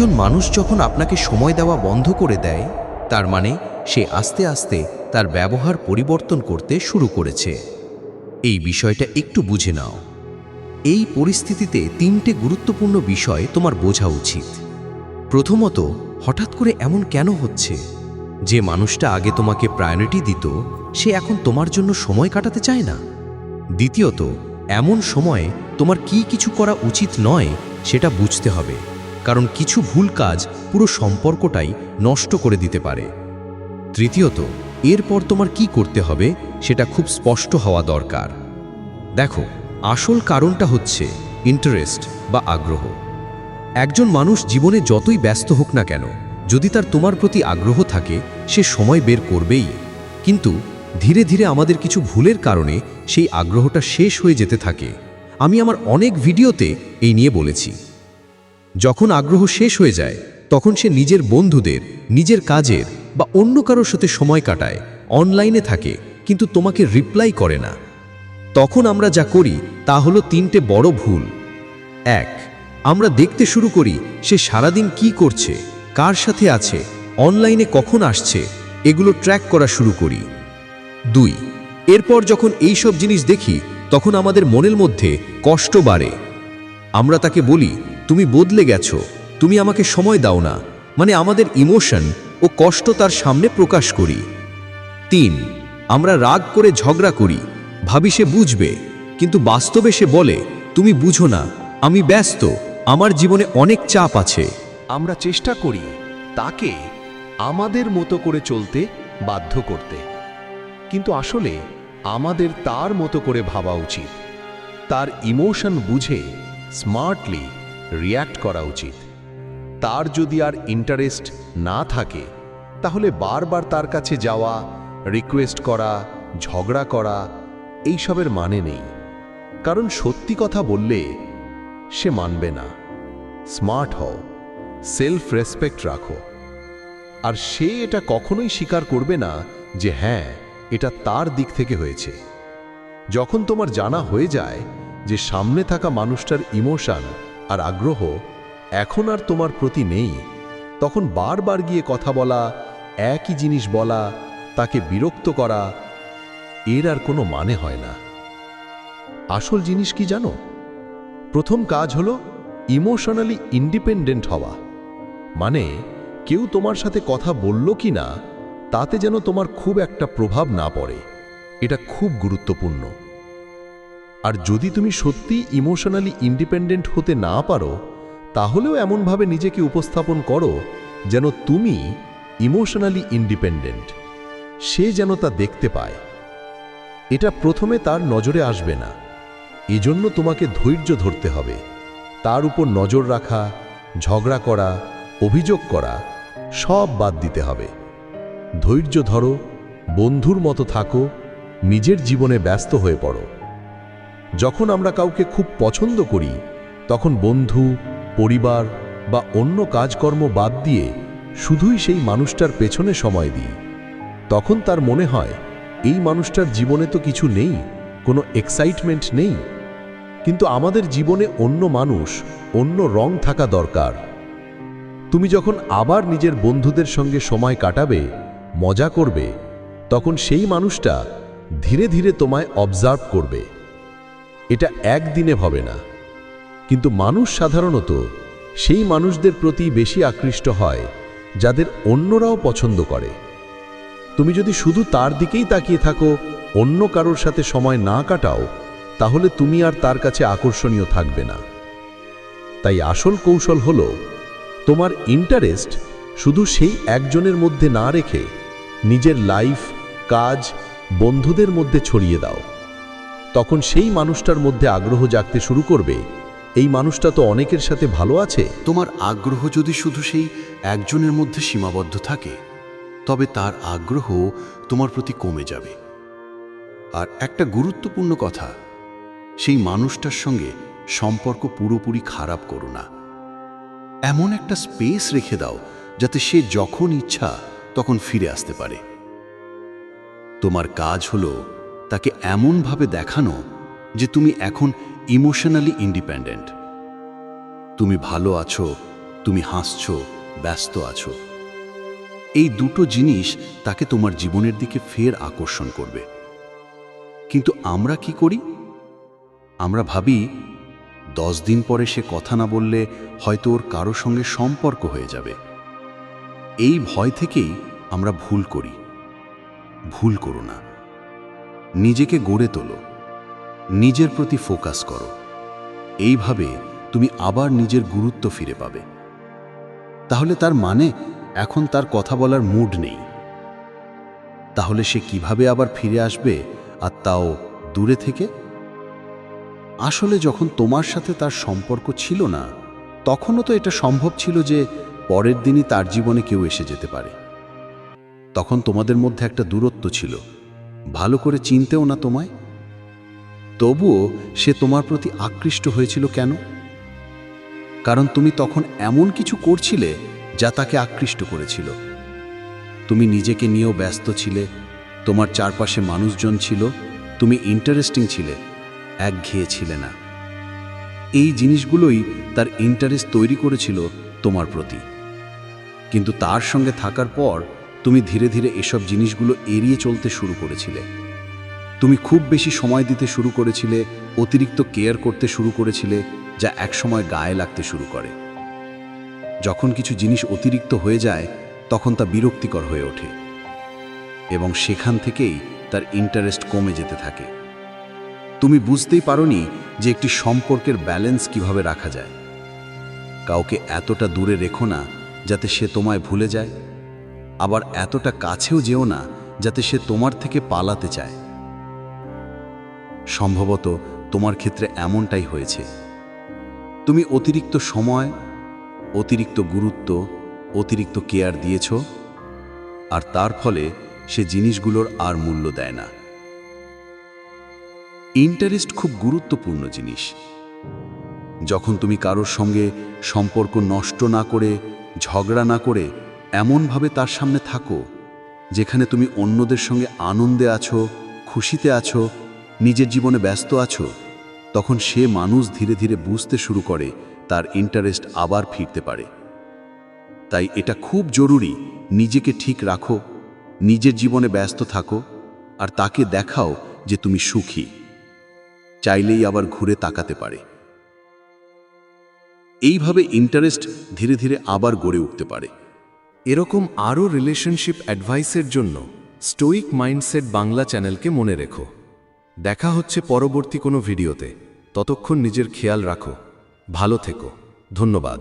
একজন মানুষ যখন আপনাকে সময় দেওয়া বন্ধ করে দেয়, তার মানে সে আস্তে আস্তে তার ব্যবহার পরিবর্তন করতে শুরু করেছে। এই বিষয়টা একটু বুঝে নাও। এই পরিস্থিতিতে তিনটে গুরুত্বপূর্ণ বিষয় তোমার বোঝা উচিত। প্রথমত, হঠাৎ করে এমন কেন হচ্ছে? যে মানুষটা আগে তোমাকে প্রায়োরিটি দিত, সে এখন তোমার জন্য সময় কাটাতে চায় না। দ্বিতীয়ত, এমন সময়ে তোমার কি কিছু করা উচিত নয়, সেটা বুঝতে হবে। কারণ কিছু ভুল কাজ পুরো সম্পর্কটাই নষ্ট করে দিতে পারে। তৃতীয়ত, এরপর তোমার কি করতে হবে সেটা খুব স্পষ্ট হওয়া দরকার। দেখো, আসল কারণটা হচ্ছে ইন্টারেস্ট বা আগ্রহ। একজন মানুষ জীবনে যতই ব্যস্ত হোক না কেন, যদি তার তোমার প্রতি আগ্রহ থাকে, সে সময় বের করবেই। কিন্তু ধীরে ধীরে আমাদের কিছু ভুলের কারণে সেই আগ্রহটা শেষ হয়ে যেতে থাকে। আমি আমার অনেক ভিডিওতে এই নিয়ে বলেছি। যখন আগ্রহ শেষ হয়ে যায়, তখন সে নিজের বন্ধুদের, নিজের কাজের বা অন্য কারোর সাথে সময় কাটায়, অনলাইনে থাকে, কিন্তু তোমাকে রিপ্লাই করে না। তখন আমরা যা করি, তা হলো তিনটে বড় ভুল। এক, আমরা দেখতে শুরু করি সে সারাদিন কি করছে, কার সাথে আছে, অনলাইনে কখন আসছে, এগুলো ট্র্যাক করা শুরু করি। দুই, এরপর যখন এই সব জিনিস দেখি, তখন আমাদের মনের মধ্যে কষ্ট বাড়ে। আমরা তাকে বলি তুমি বদলে গেছো। তুমি আমাকে সময় দাও না। মানে আমাদের ইমোশন ও কষ্ট তার সামনে প্রকাশ করি। তিন, আমরা রাগ করে ঝগড়া করি। ভাবি সে বুঝবে, কিন্তু বাস্তবে সে বলে, তুমি বুঝো না, আমি ব্যস্ত, আমার জীবনে অনেক চাপ আছে। আমরা চেষ্টা করি তাকে আমাদের মতো করে চলতে বাধ্য করতে। কিন্তু আসলে আমাদের তার মতো করে ভাবা উচিত। তার ইমোশন বুঝে স্মার্টলি রিয়্যাক্ট করা উচিত। তার যদি আর ইন্টারেস্ট না থাকে, তাহলে বারবার তার কাছে যাওয়া রিকোয়েস্ট করা, ঝগড়া করা, এইসবের মানে নেই। কারণ সত্যি কথা বললে সে মানবে না। স্মার্ট হও সেলফ রেসপেক্ট রাখো। আর সে এটা কখনোই স্বীকার করবে না যে হ্যাঁ এটা তার দিক থেকে হয়েছে। যখন তোমার জানা হয়ে যায় যে সামনে থাকা মানুষটার ইমোশন আর আগ্রহ, এখন আর তোমার প্রতি নেই। তখন বারবার গিয়ে কথা বলা, একই জিনিস বলা, তাকে বিরক্ত করা, এর আর কোনো মানে হয় না। আসল জিনিস কি জানো? প্রথম কাজ হলো ইমোশনালি ইন্ডিপেন্ডেন্ট হওয়া। মানে কেউ তোমার সাথে কথা বলল কি না, তাতে যেন তোমার খুব একটা প্রভাব না পড়ে। এটা খুব গুরুত্বপূর্ণ। আর যদি তুমি সত্যি ইমোশনালি ইন্ডিপেন্ডেন্ট হতে না পারো, তাহলেও এমনভাবে নিজেকে উপস্থাপন করো যেন তুমি ইমোশনালি ইন্ডিপেন্ডেন্ট সে যেন তা দেখতে পায়। এটা প্রথমে তার নজরে আসবে না। এজন্য তোমাকে ধৈর্য ধরতে হবে। তার উপর নজর রাখা, ঝগড়া করা, অভিযোগ করা, সব বাদ দিতে হবে। ধৈর্য ধরো, বন্ধুর মতো থাকো, নিজের জীবনে ব্যস্ত হয়ে পড়ো। যখন আমরা কাউকে খুব পছন্দ করি, তখন বন্ধু, পরিবার বা অন্য কাজকর্ম বাদ দিয়ে শুধুই সেই মানুষটার পেছনে সময় দিই। তখন তার মনে হয়, এই মানুষটার জীবনে তো কিছু নেই, কোনো এক্সাইটমেন্ট নেই। কিন্তু আমাদের জীবনে অন্য মানুষ, অন্য রং থাকা দরকার। তুমি যখন আবার নিজের বন্ধুদের সঙ্গে সময় কাটাবে, মজা করবে, তখন সেই মানুষটা ধীরে ধীরে তোমায় অবজার্ভ করবে। এটা একদিনে হবে না। কিন্তু মানুষ সাধারণত সেই মানুষদের প্রতি বেশি আকৃষ্ট হয়, যাদের অন্যরাও পছন্দ করে। তুমি যদি শুধু তার দিকেই তাকিয়ে থাকো, অন্য কারোর সাথে সময় না কাটাও, তাহলে তুমি আর তার কাছে আকর্ষণীয় থাকবে না। তাই আসল কৌশল হল, তোমার ইন্টারেস্ট শুধু সেই একজনের মধ্যে না রেখে নিজের লাইফ কাজ, বন্ধুদের মধ্যে ছড়িয়ে দাও। তখন সেই মানুষটার মধ্যে আগ্রহ জাগতে শুরু করবে। এই মানুষটা তো অনেকের সাথে ভালো আছে। তোমার আগ্রহ যদি শুধু সেই একজনের মধ্যে সীমাবদ্ধ থাকে, তবে তার আগ্রহ তোমার প্রতি কমে যাবে। আর একটা গুরুত্বপূর্ণ কথা, সেই মানুষটার সঙ্গে সম্পর্ক পুরোপুরি খারাপ করো না। এমন একটা স্পেস রেখে দাও, যাতে সে যখন ইচ্ছা তখন ফিরে আসতে পারে। তোমার কাজ হলো তাকে এমনভাবে দেখানো যে তুমি এখন ইমোশনালি ইন্ডিপেন্ডেন্ট তুমি ভালো আছো, তুমি হাসছ, ব্যস্ত আছো। এই দুটো জিনিস তাকে তোমার জীবনের দিকে ফের আকর্ষণ করবে। কিন্তু আমরা কি করি? আমরা ভাবি, দশ দিন পরে সে কথা না বললে হয়তো ওর কারও সঙ্গে সম্পর্ক হয়ে যাবে। এই ভয় থেকেই আমরা ভুল করি। ভুল করো না। নিজেকে গড়ে তোলো। নিজের প্রতি ফোকাস করো। এইভাবে তুমি আবার নিজের গুরুত্ব ফিরে পাবে। তাহলে তার মানে এখন তার কথা বলার মুড নেই। তাহলে সে কীভাবে আবার ফিরে আসবে আর তাও দূরে থেকে? আসলে যখন তোমার সাথে তার সম্পর্ক ছিল না, তখনও তো এটা সম্ভব ছিল যে পরের দিনই তার জীবনে কেউ এসে যেতে পারে। তখন তোমাদের মধ্যে একটা দূরত্ব ছিল। ভালো করে চিনতেও না তোমায়? তবুও সে তোমার প্রতি আকৃষ্ট হয়েছিল কেন? কারণ তুমি তখন এমন কিছু করছিলে যা তাকে আকৃষ্ট করেছিল। তুমি নিজেকে নিয়েও ব্যস্ত ছিলে, তোমার চারপাশে মানুষজন ছিল, তুমি ইন্টারেস্টিং ছিলে একঘেয়ে ছিলে না। এই জিনিসগুলোই তার ইন্টারেস্ট তৈরি করেছিল তোমার প্রতি। কিন্তু তার সঙ্গে থাকার পর তুমি ধীরে ধীরে এসব জিনিসগুলো এড়িয়ে চলতে শুরু করেছিলে। তুমি খুব বেশি সময় দিতে শুরু করেছিলে, অতিরিক্ত কেয়ার করতে শুরু করেছিলে, যা একসময় গায়ে লাগতে শুরু করে। যখন কিছু জিনিস অতিরিক্ত হয়ে যায়, তখন তা বিরক্তিকর হয়ে ওঠে এবং সেখান থেকেই তার ইন্টারেস্ট কমে যেতে থাকে। তুমি বুঝতেই পারোনি যে একটি সম্পর্কের ব্যালেন্স কীভাবে রাখা যায়। কাউকে এতটা দূরে রেখো না, যাতে সে তোমায় ভুলে যায়। আবার এতটা কাছেও যেও না যাতে সে তোমার থেকে পালাতে চায়। সম্ভবত তোমার ক্ষেত্রে এমনটাই হয়েছে। তুমি অতিরিক্ত সময়, অতিরিক্ত গুরুত্ব, অতিরিক্ত কেয়ার দিয়েছ, আর তার ফলে সে জিনিসগুলোর আর মূল্য দেয় না। ইন্টারেস্ট খুব গুরুত্বপূর্ণ জিনিস। যখন তুমি কারোর সঙ্গে সম্পর্ক নষ্ট না করে, ঝগড়া না করে এমনভাবে তার সামনে থাকো, যেখানে তুমি অন্যদের সঙ্গে আনন্দে আছো, খুশিতে আছো, নিজের জীবনে ব্যস্ত আছো। তখন সে মানুষ ধীরে ধীরে বুঝতে শুরু করে, তার ইন্টারেস্ট আবার ফিরতে পারে। তাই এটা খুব জরুরি, নিজেকে ঠিক রাখো, নিজের জীবনে ব্যস্ত থাকো, আর তাকে দেখাও যে তুমি সুখী। চাইলেই আবার ঘুরে তাকাতে পারে। এইভাবে ইন্টারেস্ট ধীরে ধীরে আবার গড়ে উঠতে পারে। এরকম আরও রিলেশনশিপ অ্যাডভাইসের জন্য স্টোইক মাইন্ডসেট বাংলা চ্যানেলকে মনে রেখো। দেখা হচ্ছে পরবর্তী কোনো ভিডিওতে। ততক্ষণ নিজের খেয়াল রাখো। ভালো থেকো। ধন্যবাদ।